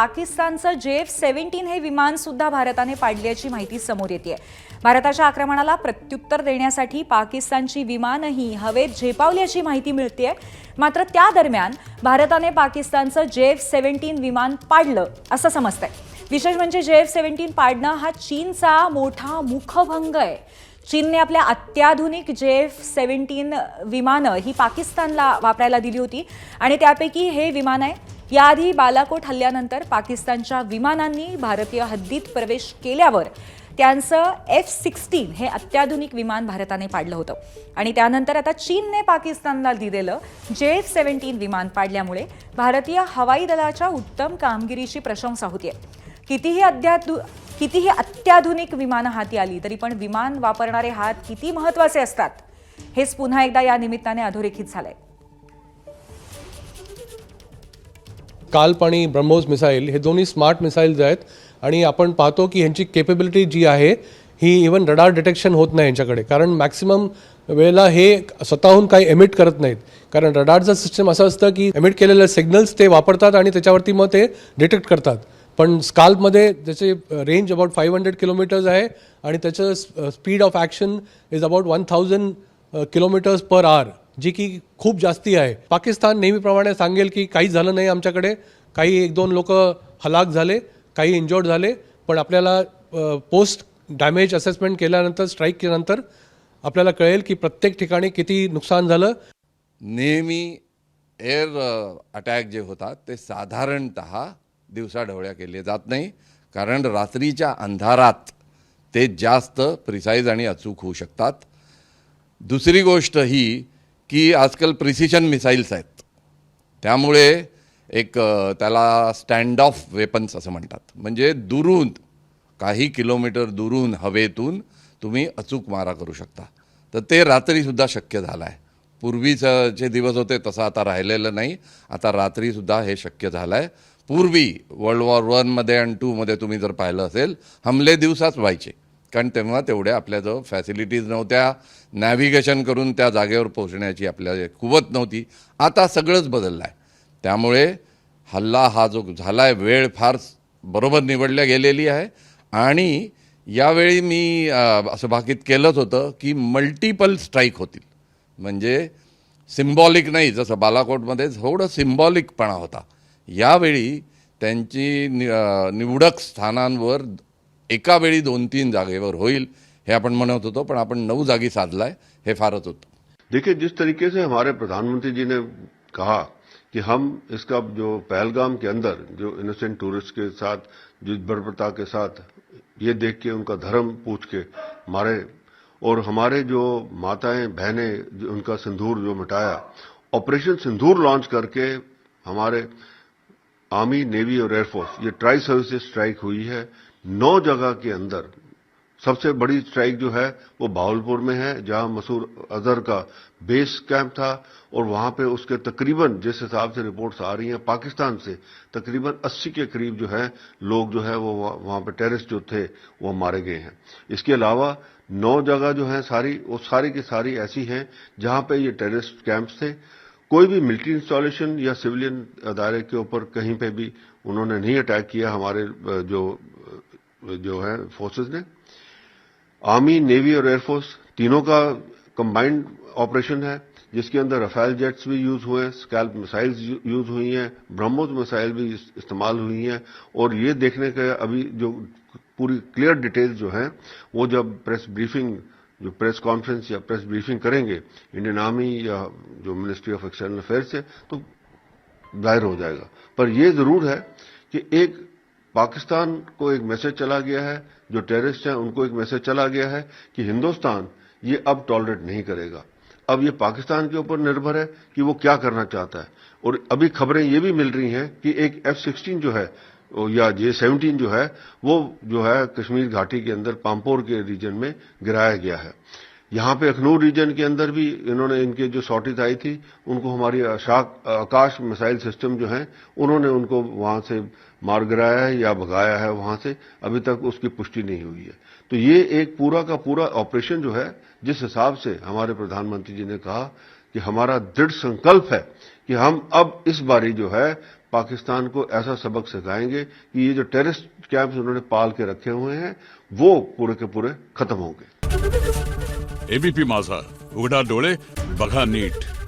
पाकिस्तानचं जे F seventeen हे विमान सुद्धा भारताने पाडल्याची माहिती समोर येते भारताच्या आक्रमणाला प्रत्युत्तर देण्यासाठी पाकिस्तानची विमानही हवेत झेपावल्याची माहिती मिळते मात्र त्या दरम्यान भारताने पाकिस्तानचं जे एफ सेव्हन्टीन विमान पाडलं असं समजतंय. विशेष म्हणजे जे एफ सेव्हन्टीन पाडणं हा चीनचा मोठा मुखभंग आहे. चीनने आपल्या अत्याधुनिक जे एफ सेव्हन्टीन विमानं ही पाकिस्तानला वापरायला दिली होती. आणि त्यापैकी हे विमान आहे. याआधी बालाकोट हल्ल्यानंतर पाकिस्तानच्या विमानांनी भारतीय हद्दीत प्रवेश केल्यावर त्यांचं एफ सिक्स्टीन हे अत्याधुनिक विमान भारताने पाडलं होतं. आणि त्यानंतर आता चीनने पाकिस्तानला दिलेलं जे एफ सेव्हन्टीन विमान पाडल्यामुळे भारतीय हवाई दलाच्या उत्तम कामगिरीची प्रशंसा होती आहे कितीही अध्याधु कितीही अत्याधुनिक विमानं हाती आली तरी पण विमान वापरणारे हात किती महत्त्वाचे असतात हेच पुन्हा एकदा या निमित्ताने अधोरेखित झालंय. काल्प आणि ब्रह्मोस मिसाईल हे दोन्ही स्मार्ट मिसाईल्स आहेत आणि आपण पाहतो की ह्यांची केपेबिलिटी जी आहे ही इवन रडार डिटेक्शन होत नाही यांच्याकडे. कारण मॅक्सिमम वेळेला हे स्वतःहून काही एमिट करत नाहीत. कारण रडारचं सिस्टम असं असतं की एमिट केलेलं सिग्नल्स ते वापरतात आणि त्याच्यावरती मग ते डिटेक्ट करतात. पण स्काल्पमध्ये त्याचे range about five hundred kilometres आहे आणि त्याचं speed of action is about one thousand kilometres per hour जी की खूप जास्ती आहे. पाकिस्तान नेहमीप्रमाणे सांगेल की काहीच झालं नाही आमच्याकडे. काही एक दोन लोक हलाक झाले काही इंजोर्ड झाले पण आपल्याला पोस्ट डॅमेज असेसमेंट केल्यानंतर स्ट्राईक केल्यानंतर आपल्याला कळेल की प्रत्येक ठिकाणी किती नुकसान झालं. नेहमी एअर अटॅक जे होतात ते साधारणत दिवसाढवळ्या केले जात नाही. कारण रात्रीच्या अंधारात ते जास्त प्रिसाईज आणि अचूक होऊ शकतात. दुसरी गोष्ट ही की आजकाल प्रिसिशन मिसाईल्स आहेत. त्यामुळे एक त्याला स्टँड ऑफ वेपन्स असं म्हणतात. म्हणजे दुरून काही किलोमीटर दुरून हवेतून तुम्ही अचूक मारा करू शकता. तर ते रात्रीसुद्धा शक्य झालं आहे पूर्वीचं जे दिवस होते तसं आता राहिलेलं नाही. आता रात्रीसुद्धा हे शक्य झालं आहे पूर्वी वर्ल्ड वॉर वनमध्ये आणि टूमध्ये तुम्ही जर पाहिलं असेल हमले दिवसाच व्हायचे. कारण तेव्हा तेवढ्या आपल्याजवळ फॅसिलिटीज नव्हत्या नॅव्हिगेशन करून त्या जागेवर पोहोचण्याची आपल्या कुवत नव्हती. आता सगळंच बदललं आहे त्यामुळे हल्ला हा जो झाला आहे वेळ फार बरोबर निवडल्या गेलेली आहे. आणि यावेळी मी असं भाकीत केलंच होतं की मल्टिपल स्ट्राईक होतील. म्हणजे सिम्बॉलिक नाही जसं बालाकोटमध्ये थोडं सिम्बॉलिकपणा होता. नि निवडक स्थानांवर एका दोन तीन होईल हे आपण म्हणत होतो, पण आपण नऊ जागी साधलाय हे फारच होतं देखिए, जिस तरीके से हमारे प्रधानमंत्री जी ने कहा कि हम इसका जो पहलगाम के अंदर, जो इनोसेंट टूरिस्ट के साथ जिस बर्बरता के साथ, ये देख के, उनका धर्म पूछ के मारे और हमारे जो माताएँ, बहनें, जो उनका सिंदूर जो मिटाया, ऑपरेशन सिंदूर लॉन्च करके हमारे आर्मी, नेवी और एयरफोर्स ये ट्राई सर्विसेज़ स्ट्राइक हुई है। नौ जगह के अंदर सबसे बड़ी स्ट्राइक जो है, वो बावलपुर में है, जहाँ मसूर अजहर का बेस कैंप था, और वहाँ पे उसके तकरीबन जिस हिसाब से रिपोर्ट्स आ रही हैं, पाकिस्तान से तकरीबन 80 के करीब जो है, लोग जो है, वो वहाँ पे टेररिस्ट जो थे, वो मारे गए हैं। इसके अलावा नौ जगह जो है, सारी, वो सारी की सारी ऐसी हैं, जहाँ पे ये टेररिस्ट कैंप्स थे कोई भी मिलिट्री इंस्टॉलेशन या सिविलियन अदारे के ऊपर कहीं पे भी उन्होंने नहीं अटैक किया, हमारे जो जो है फोर्सेस ने। आर्मी नेवी और एयरफोर्स तीनों का कंबाइंड ऑपरेशन है, जिसके अंदर रफेल जेट्स भी यूज़ हुए हैं स्कैल्प मिसाइल्स यूज़ हुई हैं ब्रह्मोस मिसाइल भी इस्तेमाल हुई हैं, और ये देखने का अभी जो पूरी क्लियर डिटेल्स जो हैं, वो जब प्रेस ब्रीफिंग जो प्रेस कॉन्फ्रेंस या प्रेस ब्रीफिंग करेंगे, इंडियन आर्मी या जो मिनिस्ट्री ऑफ़ एक्सटर्नल अफेयर्स से तो ज़ाहिर हो जाएगा। पर यह ज़रूर है कि एक पाकिस्तान को एक मैसेज चला गया है, जो टेररिस्ट हैं, उनको एक मैसेज चला गया है कि हिंदुस्तान ये अब टॉलरेट नहीं करेगा। अब ये पाकिस्तान के ऊपर निर्भर है कि वो क्या करना चाहता है। और अभी खबरें ये भी मिल रही हैं कि एक एफ़ सिक्सटीन जो है या जे सेवनटीन जो है, वो जो है कश्मीर घाटी के अंदर पामपोर के रीजन में गिराया गया है। यहाँ पे अखनूर रीजन के अंदर भी इन्होंने, इनके जो सॉर्टिज आई थी, उनको हमारी आकाश मिसाइल सिस्टम जो है, उन्होंने उनको वहाँ से मार गिराया है या भगाया है, वहाँ से अभी तक उसकी पुष्टि नहीं हुई है। तो ये एक पूरा का पूरा ऑपरेशन जो है, जिस हिसाब से हमारे प्रधानमंत्री जी ने कहा कि हमारा दृढ़ संकल्प है कि हम अब इस बारी जो है पाकिस्तान को ऐसा सबक सिखाएँगे कि ये जो टेररिस्ट कैंप्स उन्होंने पाल के रखे हुए हैं, वो पूरे के पूरे खत्म होंगे। एबीपी माझा उगड़ा डोळे बघा नीट।